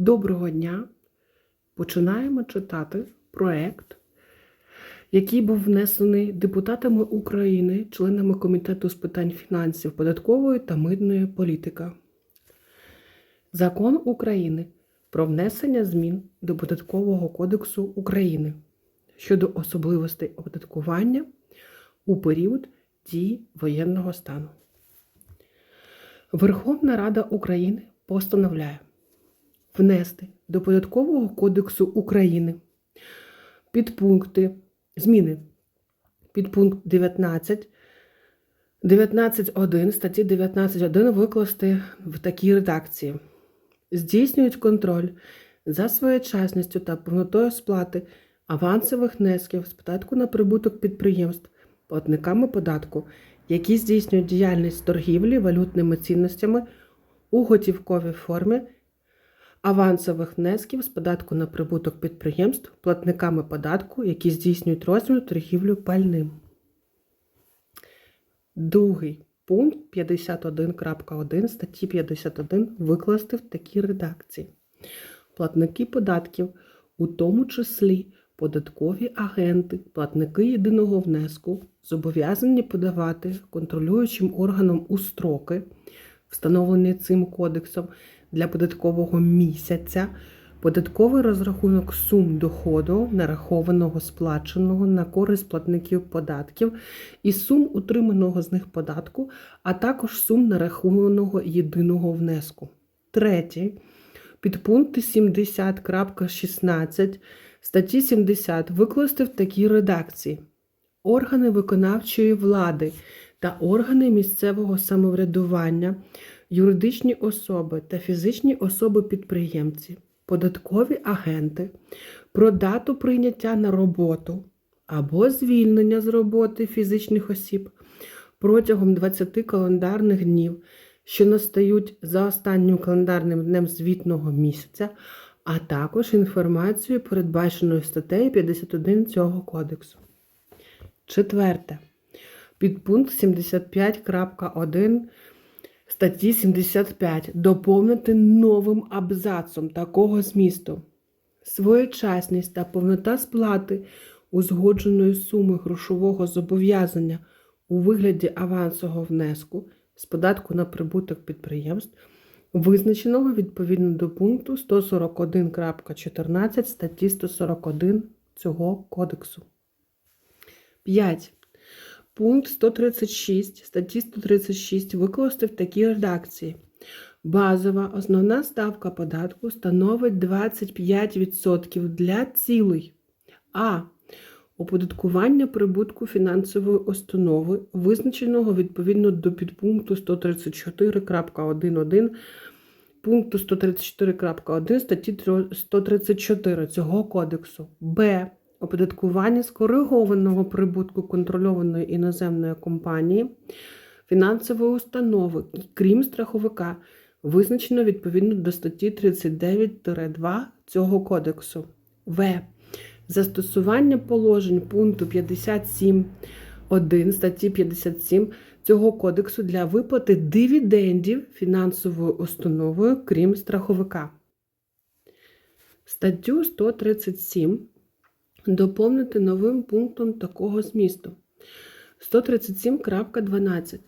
Доброго дня! Починаємо читати проект, який був внесений депутатами України, членами Комітету з питань фінансів, податкової та митної політики. Закон України про внесення змін до Податкового кодексу України щодо особливостей оподаткування у період дії воєнного стану. Верховна Рада України постановляє внести до Податкового кодексу України. Підпункти зміни. Підпункт 19 19.1 статті 19.1 викласти в такій редакції. Здійснюють контроль за своєчасністю та повнотою сплати авансових внесків з податку на прибуток підприємств платниками податку, які здійснюють діяльність торгівлі валютними цінностями у готівковій формі авансових внесків з податку на прибуток підприємств платниками податку, які здійснюють розмір торгівлю пальним. Другий пункт 51.1 статті 51 викласти в такій редакції. Платники податків, у тому числі податкові агенти, платники єдиного внеску, зобов'язані подавати контролюючим органам у строки, встановлені цим кодексом для податкового місяця, податковий розрахунок сум доходу, нарахованого сплаченого на користь платників податків і сум утриманого з них податку, а також сум нарахованого єдиного внеску. Третє. Підпункти 70.16 статті 70 викласти в такій редакції. Органи виконавчої влади та органи місцевого самоврядування, юридичні особи та фізичні особи-підприємці, податкові агенти про дату прийняття на роботу або звільнення з роботи фізичних осіб протягом 20 календарних днів, що настають за останнім календарним днем звітного місяця, а також інформацію, передбаченою статтею 51 цього кодексу. Четверте. Підпункт 75.1 статті 75 доповнити новим абзацом такого змісту. Своєчасність та повнота сплати узгодженої суми грошового зобов'язання у вигляді авансового внеску з податку на прибуток підприємств, визначеного відповідно до пункту 141.14 статті 141 цього кодексу. 5. Пункт 136 статті 136 викласти в такій редакції. Базова основна ставка податку становить 25% для цілей А. Оподаткування прибутку фінансової установи, визначеного відповідно до підпункту 134.1.1 пункту 134.1 статті 134 цього кодексу. Б. Оподаткування скоригованого прибутку контрольованої іноземної компанії, фінансової установи, крім страховика, визначено відповідно до статті 39-2 цього кодексу. В. Застосування положень пункту 57.1 статті 57 цього кодексу для виплати дивідендів фінансовою установою, крім страховика. Статтю 137 доповнити новим пунктом такого змісту. 137.12.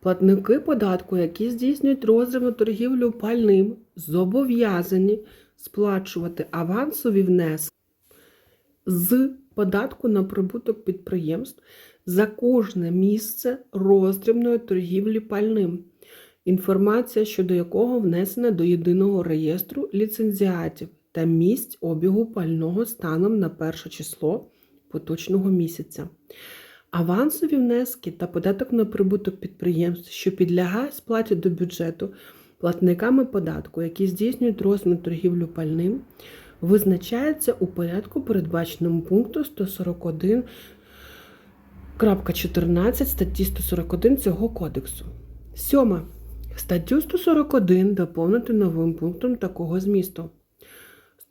Платники податку, які здійснюють розривну торгівлю пальним, зобов'язані сплачувати авансові внески з податку на прибуток підприємств за кожне місце роздрібної торгівлі пальним, інформація щодо якого внесена до єдиного реєстру ліцензіатів та місць обігу пального станом на перше число поточного місяця. Авансові внески та податок на прибуток підприємств, що підлягає сплаті до бюджету платниками податку, які здійснюють розмір торгівлю пальним, визначається у порядку, передбаченому пункту 141.14 статті 141 цього кодексу. Сьома. Статтю 141 доповнити новим пунктом такого змісту.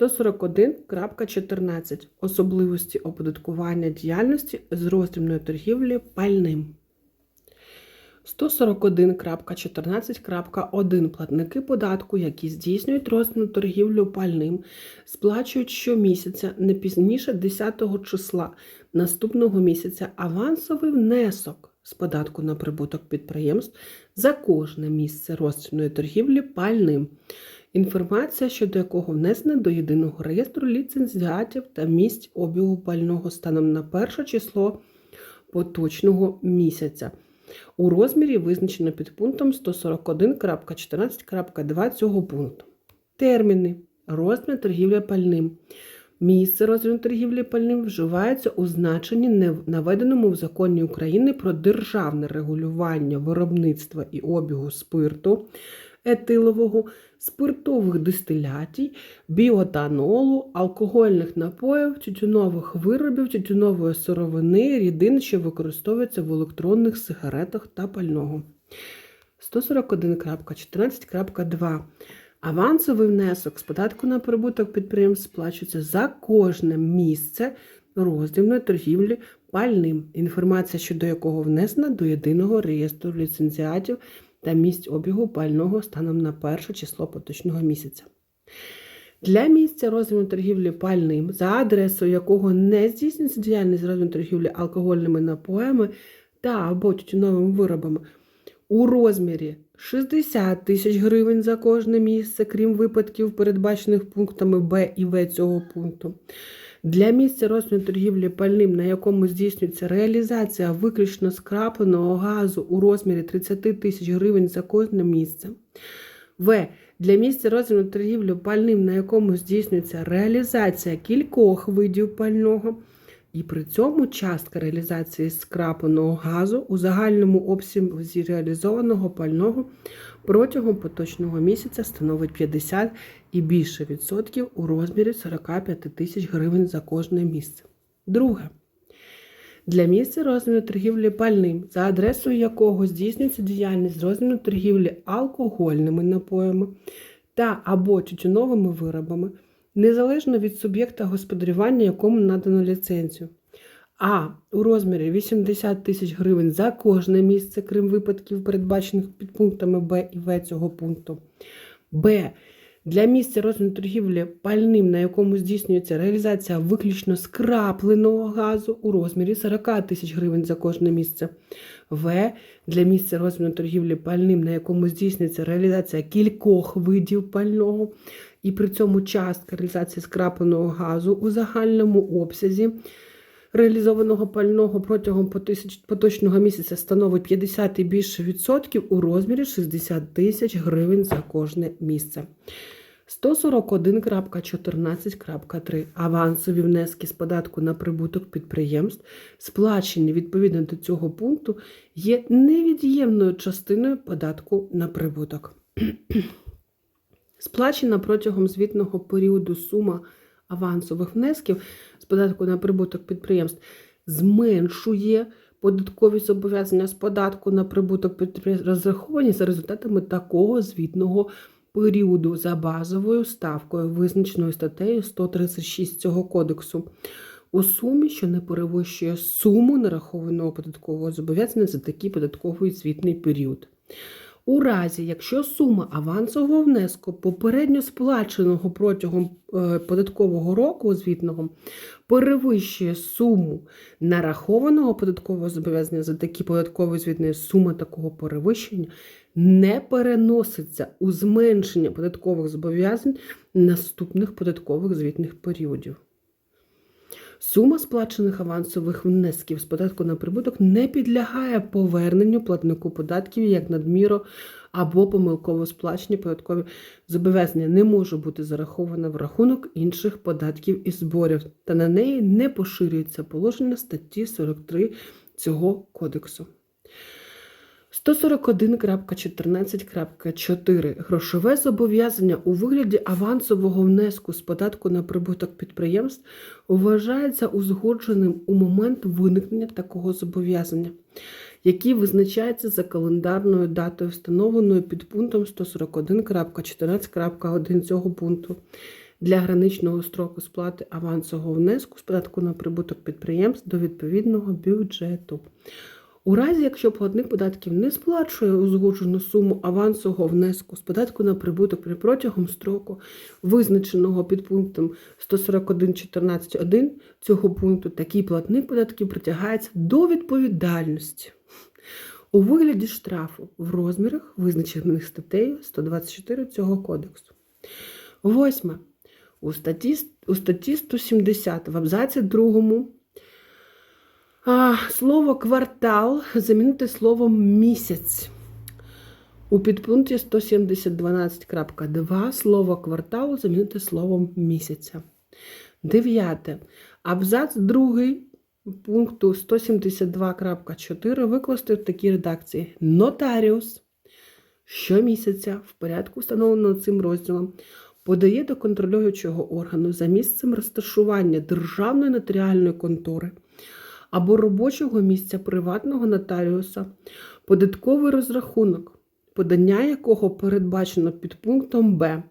141.14 Особливості оподаткування діяльності з роздрібної торгівлі пальним. 141.14.1 платники податку, які здійснюють розмірну торгівлю пальним, сплачують щомісяця не пізніше 10 числа наступного місяця авансовий внесок з податку на прибуток підприємств за кожне місце розмірної торгівлі пальним. Інформація, щодо якого внесена до єдиного реєстру ліцензіатів та місць обігу пального станом на перше число поточного місяця. У розмірі визначено під пунктом 141.14.2 цього пункту. Терміни. Розмір торгівлі пальним. Місце розміру торгівлі пальним вживається у значенні, наведеному в законі України про державне регулювання виробництва і обігу спирту етилового, спиртових дистилятій, біотанолу, алкогольних напоїв, тютюнових виробів, тютюнової сировини, рідин, що використовуються в електронних сигаретах та пального. 141.14.2 Авансовий внесок з податку на прибуток підприємств сплачується за кожне місце роздільної торгівлі пальним, інформація щодо якого внесена до єдиного реєстру ліцензіатів та місць обігу пального станом на перше число поточного місяця. Для місця розміру торгівлі пальним, за адресою якого не здійснюється діяльність розміру торгівлі алкогольними напоями та або тютюновими виробами у розмірі 60 тисяч гривень за кожне місце, крім випадків, передбачених пунктами Б і В цього пункту. Для місця розміру торгівлі пальним, на якому здійснюється реалізація виключно скрапленого газу у розмірі 30 тисяч гривень за кожне місце. В. Для місця розміру торгівлі пальним, на якому здійснюється реалізація кількох видів пального, і при цьому частка реалізації скрапленого газу у загальному обсязі реалізованого пального протягом поточного місяця становить 50 і більше відсотків у розмірі 45 тисяч гривень за кожне місце. Друге. Для місця розміру торгівлі пальним, за адресою якого здійснюється діяльність з розміру торгівлі алкогольними напоями та або тютюновими виробами, незалежно від суб'єкта господарювання, якому надано ліцензію. А у розмірі 80 тисяч гривень за кожне місце, крім випадків, передбачених під пунктами Б і В цього пункту. Б. Для місця розміру торгівлі пальним, на якому здійснюється реалізація виключно скрапленого газу у розмірі 40 тисяч гривень за кожне місце. В. Для місця розміру торгівлі пальним, на якому здійснюється реалізація кількох видів пального, і при цьому частка реалізації скрапленого газу у загальному обсязі реалізованого пального протягом поточного місяця становить 50 і більше відсотків у розмірі 60 тисяч гривень за кожне місце. 141.14.3 авансові внески з податку на прибуток підприємств, сплачені відповідно до цього пункту, є невід'ємною частиною податку на прибуток. Сплачена протягом звітного періоду сума авансових внесків з податку на прибуток підприємств зменшує податкові зобов'язання з податку на прибуток підприємств, розраховані за результатами такого звітного періоду за базовою ставкою, визначеною статтею 136 цього кодексу. У сумі, що не перевищує суму нарахованого податкового зобов'язання за такий податковий звітний період. У разі, якщо сума авансового внеску попередньо сплаченого протягом е, податкового року звітного перевищує суму нарахованого податкового зобов'язання за такі податкові звітні, сума такого перевищення не переноситься у зменшення податкових зобов'язань наступних податкових звітних періодів. Сума сплачених авансових внесків з податку на прибуток не підлягає поверненню платнику податків як надміро або помилково сплачені податкові зобов'язання не може бути зарахована в рахунок інших податків і зборів, та на неї не поширюється положення статті 43 цього кодексу. 141.14.4 Грошове зобов'язання у вигляді авансового внеску з податку на прибуток підприємств вважається узгодженим у момент виникнення такого зобов'язання, який визначається за календарною датою, встановленою під пунктом 141.14.1 цього пункту. Для граничного строку сплати авансового внеску з податку на прибуток підприємств до відповідного бюджету. У разі, якщо платник податків не сплачує узгоджену суму авансового внеску з податку на прибуток при протягом строку, визначеного під пунктом 141.14.1 цього пункту, такий платник податків притягається до відповідальності у вигляді штрафу в розмірах, визначених статтею 124 цього кодексу. Восьме. У статті, у статті 170 в абзаці 2 а, слово квартал замінити словом місяць. У підпункті 170.12.2 слово кварталу замінити словом місяця. Дев'яте. Абзац 2 пункту 172.4 викласти в такій редакції. Нотаріус щомісяця в порядку, встановленого цим розділом, подає до контролюючого органу за місцем розташування державної нотаріальної контори або робочого місця приватного нотаріуса податковий розрахунок, подання якого передбачено під пунктом Б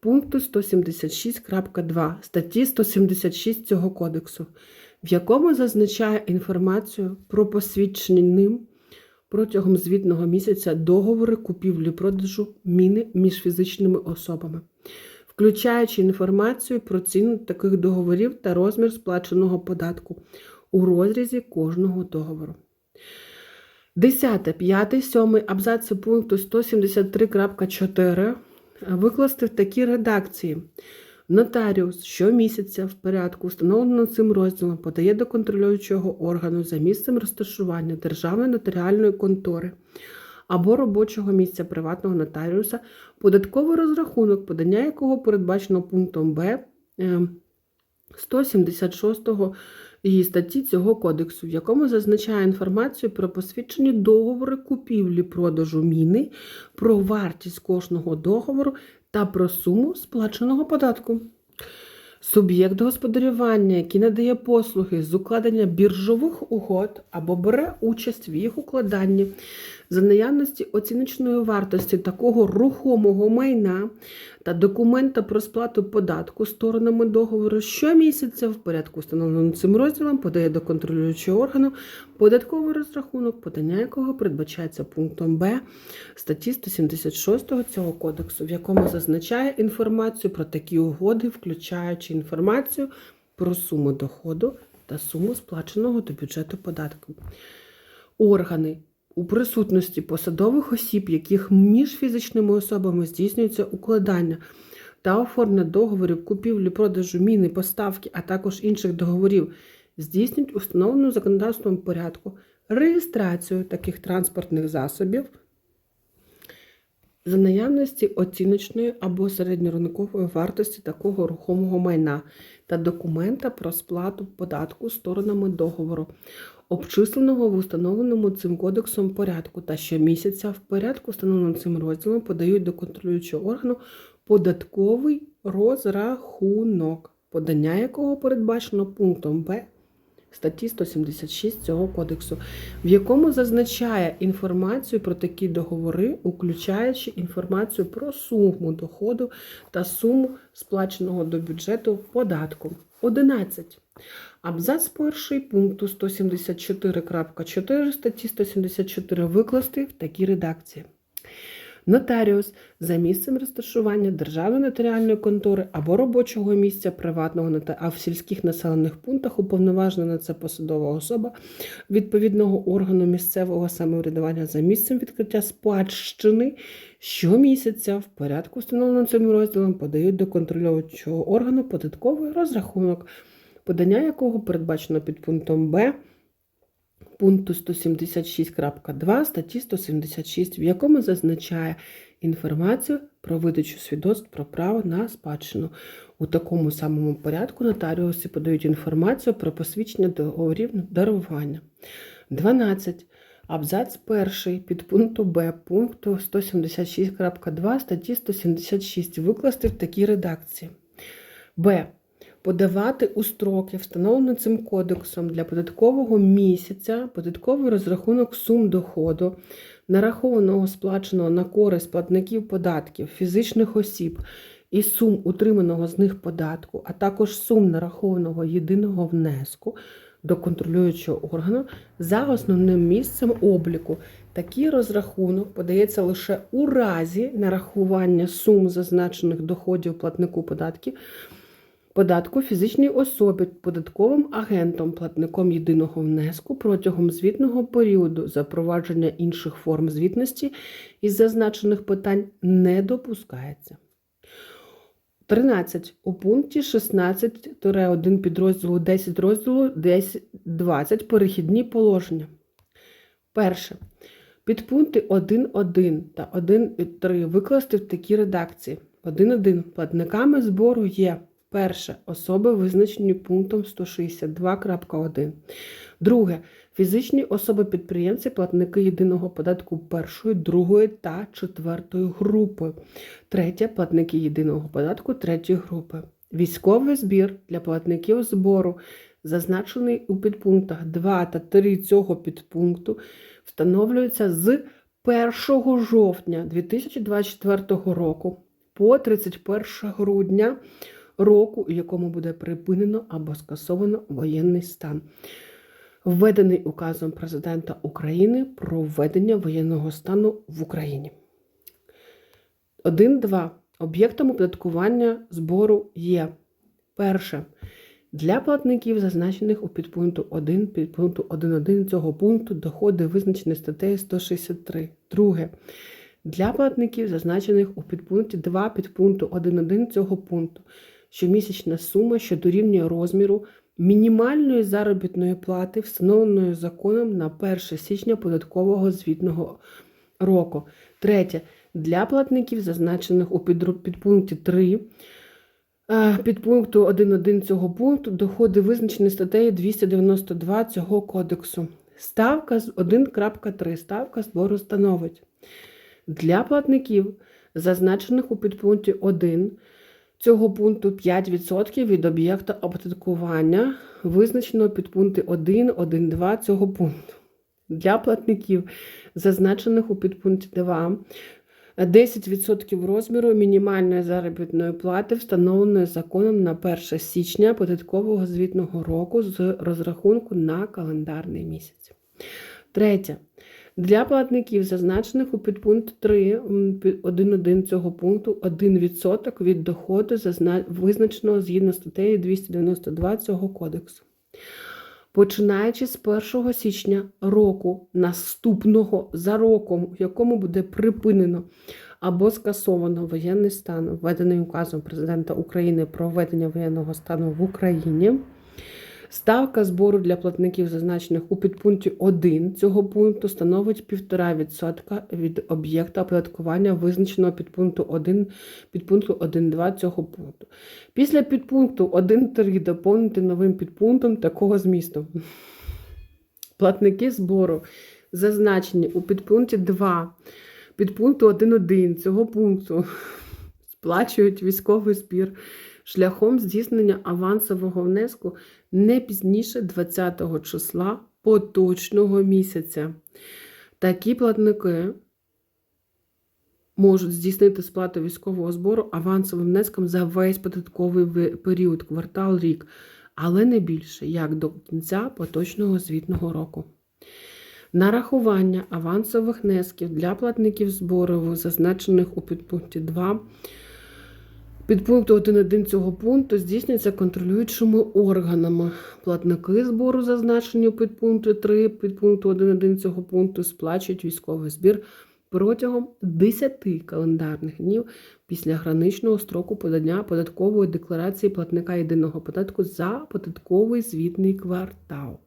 пункту 176.2 статті 176 цього кодексу, в якому зазначає інформацію про посвідчені ним протягом звітного місяця договори купівлі-продажу міни між фізичними особами, включаючи інформацію про ціну таких договорів та розмір сплаченого податку у розрізі кожного договору. 10, 5, 7 абзаці пункту 173.4 викласти в такій редакції. Нотаріус щомісяця в порядку, встановленого цим розділом, подає до контролюючого органу за місцем розташування Державної нотаріальної контори або робочого місця приватного нотаріуса податковий розрахунок, подання якого передбачено пунктом Б е, 176 її статті цього кодексу, в якому зазначає інформацію про посвідчені договори купівлі-продажу міни, про вартість кожного договору та про суму сплаченого податку. Суб'єкт господарювання, який надає послуги з укладення біржових угод або бере участь в їх укладанні за наявності оціночної вартості такого рухомого майна та документа про сплату податку сторонами договору щомісяця в порядку, встановленому цим розділом, подає до контролюючого органу податковий розрахунок, подання якого передбачається пунктом Б статті 176 цього кодексу, в якому зазначає інформацію про такі угоди, включаючи інформацію про суму доходу та суму сплаченого до бюджету податку. Органи у присутності посадових осіб, яких між фізичними особами здійснюється укладання та оформлення договорів купівлі, продажу міни, поставки, а також інших договорів, здійснюють установлену законодавством порядку реєстрацію таких транспортних засобів за наявності оціночної або середньоринкової вартості такого рухомого майна та документа про сплату податку сторонами договору, обчисленого в установленому цим кодексом порядку, та щомісяця в порядку, встановленому цим розділом, подають до контролюючого органу податковий розрахунок, подання якого передбачено пунктом Б статті 176 цього кодексу, в якому зазначає інформацію про такі договори, включаючи інформацію про суму доходу та суму сплаченого до бюджету податку. 11. Абзац перший пункту 174.4 статті 174 викласти в такій редакції. Нотаріус за місцем розташування державної нотаріальної контори або робочого місця приватного нота- а в сільських населених пунктах уповноважена на це посадова особа відповідного органу місцевого самоврядування за місцем відкриття спадщини щомісяця в порядку, встановленого цим розділом, подають до контролюючого органу податковий розрахунок, подання якого передбачено під пунктом Б пункту 176.2 статті 176, в якому зазначає інформацію про видачу свідоцтв про право на спадщину. У такому самому порядку нотаріуси подають інформацію про посвідчення договорів дарування. 12. Абзац перший під пункту Б пункту 176.2 статті 176 викласти в такій редакції. Б подавати у строки, встановлені цим кодексом для податкового місяця, податковий розрахунок сум доходу, нарахованого сплаченого на користь платників податків, фізичних осіб і сум утриманого з них податку, а також сум нарахованого єдиного внеску до контролюючого органу за основним місцем обліку. Такий розрахунок подається лише у разі нарахування сум зазначених доходів платнику податків податку фізичній особі податковим агентом, платником єдиного внеску протягом звітного періоду запровадження інших форм звітності із зазначених питань не допускається. 13. У пункті 16-1 підрозділу 10 розділу 10.20 перехідні положення. Перше. Підпункти 1.1 та 1.3 викласти в такій редакції. 1.1. Платниками збору є перше особи, визначені пунктом 162.1. Друге. Фізичні особи-підприємці, платники єдиного податку першої, другої та четвертої групи. Третє платники єдиного податку третьої групи. Військовий збір для платників збору, зазначений у підпунктах 2 та 3 цього підпункту, встановлюється з 1 жовтня 2024 року по 31 грудня року, у якому буде припинено або скасовано воєнний стан. Введений указом Президента України про введення воєнного стану в Україні. 1.2. Об'єктом оподаткування збору є перше. Для платників, зазначених у підпункту 1, підпункту 1.1 цього пункту, доходи визначені статтею 163. Друге. Для платників, зазначених у підпункті 2 підпункту 1.1 цього пункту, щомісячна сума, що дорівнює розміру мінімальної заробітної плати, встановленої законом на 1 січня податкового звітного року. Третє. Для платників, зазначених у підпункті 3, е, підпункту 1.1 цього пункту, доходи визначені статтею 292 цього кодексу. Ставка з 1.3. Ставка збору становить. Для платників, зазначених у підпункті 1 цього пункту 5% від об'єкта оподаткування, визначеного підпункти 1, 1, 2 цього пункту. Для платників, зазначених у підпункті 2, 10% розміру мінімальної заробітної плати, встановленої законом на 1 січня податкового звітного року з розрахунку на календарний місяць. Третє. Для платників, зазначених у підпункт 3 м, 1.1 цього пункту, 1% від доходу, визначеного згідно статтею 292 цього кодексу. Починаючи з 1 січня року наступного за роком, у якому буде припинено або скасовано воєнний стан, введений указом Президента України про введення воєнного стану в Україні. Ставка збору для платників, зазначених у підпункті 1 цього пункту, становить 1,5% від об'єкта оподаткування, визначеного підпункту 1, підпункту 1.2 цього пункту. Після підпункту 1.3 доповнити новим підпунктом такого змісту. Платники збору, зазначені у підпункті 2, підпункту 1.1 цього пункту, сплачують військовий збір шляхом здійснення авансового внеску не пізніше 20 числа поточного місяця. Такі платники можуть здійснити сплату військового збору авансовим внеском за весь податковий період, квартал, рік, але не більше, як до кінця поточного звітного року. Нарахування авансових внесків для платників збору, зазначених у підпункті 2, Підпункту 1.1 цього пункту здійснюється контролюючими органами. Платники збору, зазначені у підпункті 3, підпункту 1.1 цього пункту, сплачують військовий збір протягом 10 календарних днів після граничного строку подання податкової декларації платника єдиного податку за податковий звітний квартал.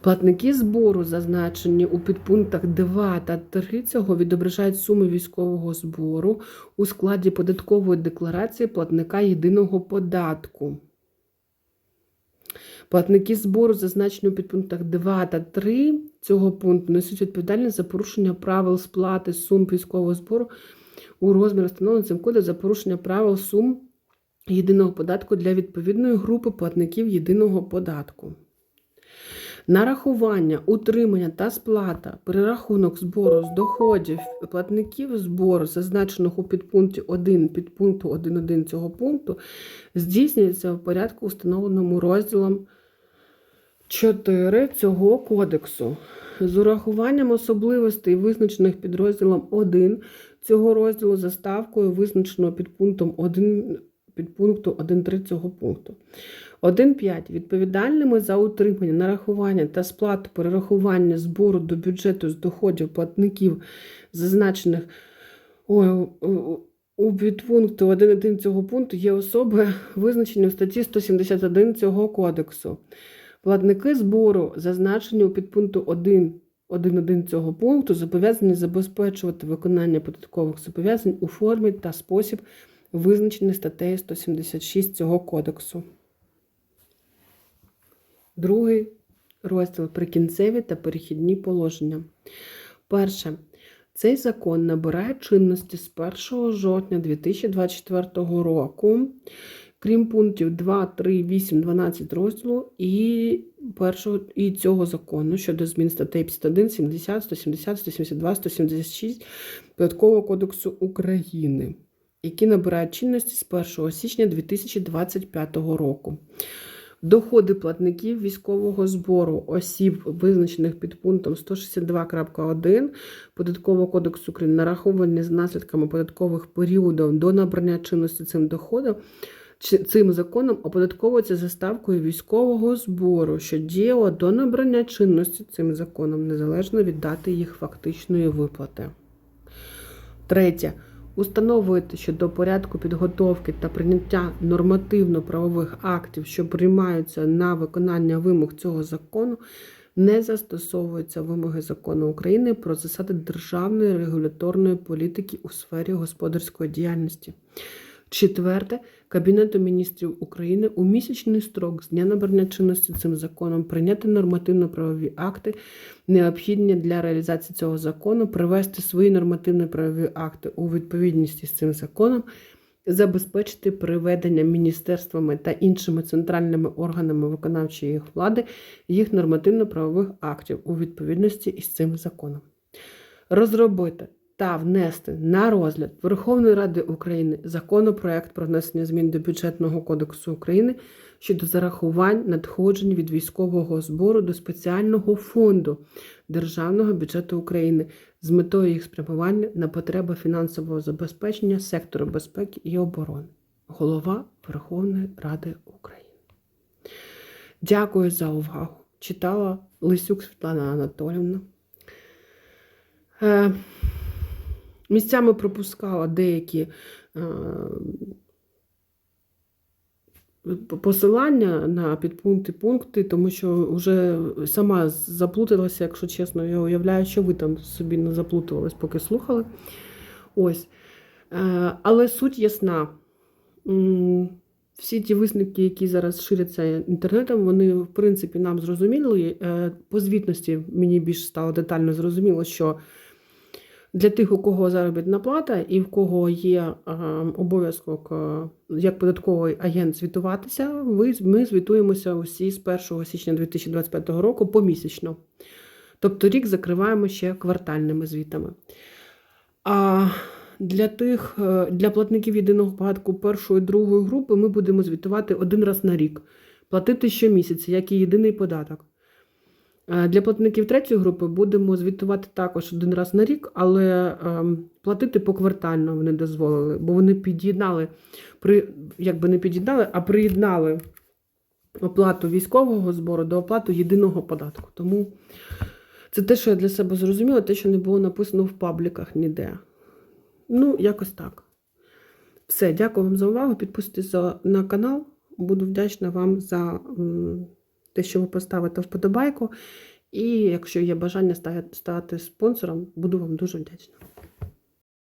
Платники збору, зазначені у підпунктах 2 та 3 цього, відображають суми військового збору у складі податкової декларації платника єдиного податку. Платники збору, зазначені у підпунктах 2 та 3 цього пункту, несуть відповідальність за порушення правил сплати сум військового збору у розмірі встановленого цим кодом за порушення правил сум єдиного податку для відповідної групи платників єдиного податку. Нарахування, утримання та сплата, перерахунок збору з доходів платників збору, зазначених у підпункті 1 підпункту 1.1 цього пункту, здійснюється в порядку, установленому розділом 4 цього кодексу. З урахуванням особливостей, визначених підрозділом 1 цього розділу за ставкою, визначеного під пунктом 1 підпункту 1.3 цього пункту. 1.5. Відповідальними за утримання, нарахування та сплату перерахування збору до бюджету з доходів платників, зазначених ой, у- підпункту 1.1 цього пункту є особи, визначені в статті 171 цього кодексу. Платники збору, зазначені у підпункту 1 1.1 цього пункту, зобов'язані забезпечувати виконання податкових зобов'язань у формі та спосіб, визначений статтею 176 цього кодексу. Другий розділ прикінцеві та перехідні положення. Перше. Цей закон набирає чинності з 1 жовтня 2024 року, крім пунктів 2, 3, 8, 12 розділу і, першого, і цього закону щодо змін статей 51, 70, 170, 172, 176 Податкового кодексу України, які набирають чинності з 1 січня 2025 року. Доходи платників військового збору осіб, визначених під пунктом 162.1 Податкового кодексу України, нараховані з наслідками податкових періодів до набрання чинності цим доходом, цим законом оподатковується за ставкою військового збору, що діяла до набрання чинності цим законом, незалежно від дати їх фактичної виплати. Третє. Установити, що до порядку підготовки та прийняття нормативно-правових актів, що приймаються на виконання вимог цього закону, не застосовуються вимоги закону України про засади державної регуляторної політики у сфері господарської діяльності. Четверте, Кабінету міністрів України у місячний строк з дня набрання чинності цим законом прийняти нормативно-правові акти, необхідні для реалізації цього закону, привести свої нормативно-правові акти у відповідність із цим законом, забезпечити приведення міністерствами та іншими центральними органами виконавчої влади їх нормативно-правових актів у відповідності із цим законом. Розробити та внести на розгляд Верховної Ради України законопроект про внесення змін до бюджетного кодексу України щодо зарахувань надходжень від військового збору до спеціального фонду Державного бюджету України з метою їх спрямування на потреби фінансового забезпечення сектору безпеки і оборони. Голова Верховної Ради України. Дякую за увагу. Читала Лисюк Світлана Анатолівна. Місцями пропускала деякі е, посилання на підпункти пункти, тому що вже сама заплуталася, якщо чесно, я уявляю, що ви там собі не заплутувались, поки слухали. Ось. Е, Але суть ясна. Всі ті висновки, які зараз ширяться інтернетом, вони, в принципі, нам зрозуміли. Е, По звітності мені більш стало детально зрозуміло, що для тих, у кого заробітна плата і в кого є е, обов'язок е, як податковий агент звітуватися, ми звітуємося усі з 1 січня 2025 року помісячно. Тобто рік закриваємо ще квартальними звітами. А для тих, е, для платників єдиного податку першої другої групи ми будемо звітувати один раз на рік, платити щомісяця, як і єдиний податок. Е, Для платників третьої групи будемо звітувати також один раз на рік, але ем, платити поквартально вони дозволили, бо вони під'єднали, при, якби не під'єднали, а приєднали оплату військового збору до оплати єдиного податку. Тому це те, що я для себе зрозуміла, те, що не було написано в пабліках ніде. Ну, якось так. Все, дякую вам за увагу. Підписуйтесь на канал. Буду вдячна вам за те, що ви поставите вподобайку. І якщо є бажання стати спонсором, буду вам дуже вдячна.